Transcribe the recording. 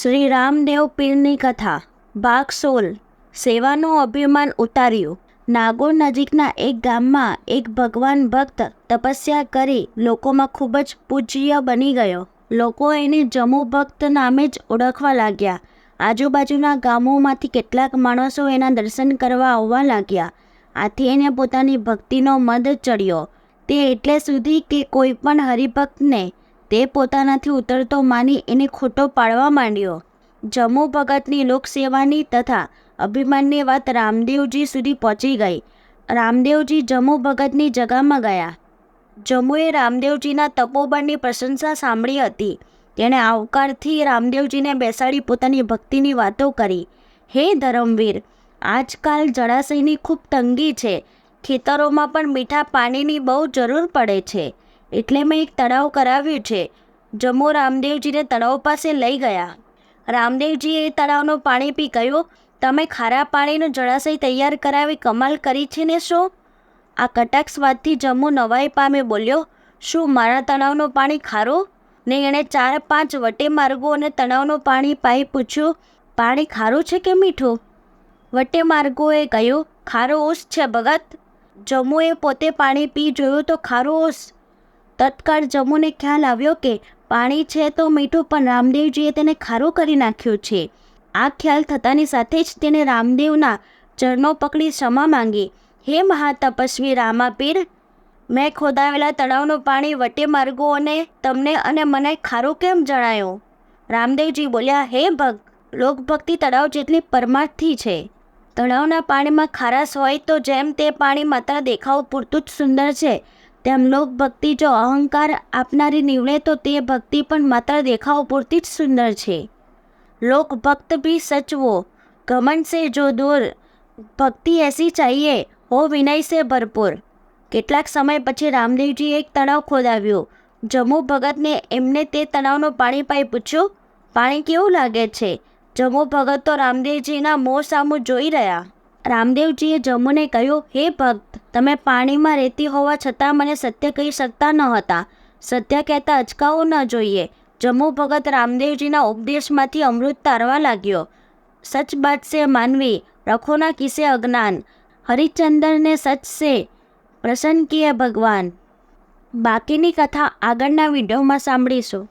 શ્રી રામદેવ પીરની કથા ભાગ સોલ. સેવાનું અભિમાન ઉતાર્યું. નાગોર નજીકના એક ગામમાં એક ભગવાન ભક્ત તપસ્યા કરી લોકોમાં ખૂબ જ પૂજ્ય બની ગયો. લોકો એને જમુ ભક્ત નામે જ ઓળખવા લાગ્યા. આજુબાજુના ગામોમાંથી કેટલાક માણસો એના દર્શન કરવા આવવા લાગ્યા. આથી એને પોતાની ભક્તિનો મદ ચડ્યો. તે એટલે સુધી કે કોઈ પણ હરિભક્તને તે પોતાનાથી ઉતરતો માની એને ખોટો પાડવા માંડ્યો. જમ્મુ ભગતની લોકસેવાની તથા અભિમાનની વાત રામદેવજી સુધી પહોંચી ગઈ. રામદેવજી જમ્મુ ભગતની જગામાં ગયા. જમ્મુએ રામદેવજીના તપોબળની પ્રશંસા સાંભળી હતી. તેણે આવકારથી રામદેવજીને બેસાડી પોતાની ભક્તિની વાતો કરી. હે ધરમવીર, આજકાલ જળાશયની ખૂબ તંગી છે. ખેતરોમાં પણ મીઠા પાણીની બહુ જરૂર પડે છે. એટલે મેં એક તળાવ કરાવ્યું છે. જમ્મુ રામદેવજીને તળાવ પાસે લઈ ગયા. રામદેવજીએ એ તળાવનું પાણી પી કહ્યું, તમે ખારા પાણીનું જળાશય તૈયાર કરાવી કમાલ કરી છે ને શું? આ કટાક્ષવાદથી જમ્મુ નવાઈ પામે બોલ્યો, શું મારા તળાવનું પાણી ખારું? ને એણે ચાર પાંચ વટે માર્ગો અને તળાવનું પાણી પાઈ પૂછ્યું, પાણી ખારું છે કે મીઠું? વટે માર્ગોએ કહ્યું, ખારો ઓસ છે ભગત. જમ્મુએ પોતે પાણી પી જોયું તો ખારો ઓસ તત્કાળ જમ્મુને ખ્યાલ આવ્યો કે પાણી છે તો મીઠું, પણ રામદેવજીએ તેને ખારું કરી નાખ્યું છે. આ ખ્યાલ થતાની સાથે જ તેને રામદેવના ચરણો પકડી ક્ષમા માંગી. હે મહાતપસ્વી રામાપીર, મેં ખોદાવેલા તળાવનું પાણી વટે માર્ગો અને તમને અને મને ખારું કેમ જણાયું? રામદેવજી બોલ્યા, હે ભક્ત લોકભક્તિ તળાવ જેટલી પરમાર્થી છે. તળાવના પાણીમાં ખારાશ હોય તો જેમ તે પાણી માત્ર દેખાવ પૂરતું જ સુંદર છે તેમનો ભક્તિ જો અહંકાર આપનારી નીવડે તો તે ભક્તિ પણ માત્ર દેખાવ પૂરતી જ સુંદર છે. લોક ભક્ત ભી સચવો ઘમંડ સે જો દૂર, ભક્તિ એસી ચાહીએ, હો વિનય સે ભરપૂર. કેટલાક સમય પછી રામદેવજીએ એક તળાવ ખોદાવ્યો. જમ્મુ ભગતને એમને તે તળાવનું પાણી પાઈ પૂછ્યું, પાણી કેવું લાગે છે? જમ્મુ ભગત તો રામદેવજીના મોં સામું જોઈ રહ્યા. રામદેવજીએ જમ્મુને કહ્યું, હે ભક્ત, તમે પાણીમાં રહેતી હોવા છતાં મને સત્ય કહી શકતા ન હતા. સત્ય કહેતા અચકાવું ન જોઈએ. જમ્મુ ભગત રામદેવજીના ઉપદેશમાંથી અમૃત તારવા લાગ્યો. સચ બાત સે માનવી રખોના કિસે અજ્ઞાન. હરિચંદનને સચ સે પ્રસન્ન કિએ ભગવાન. બાકીની કથા આગળના વિડીયોમાં સાંભળીશું.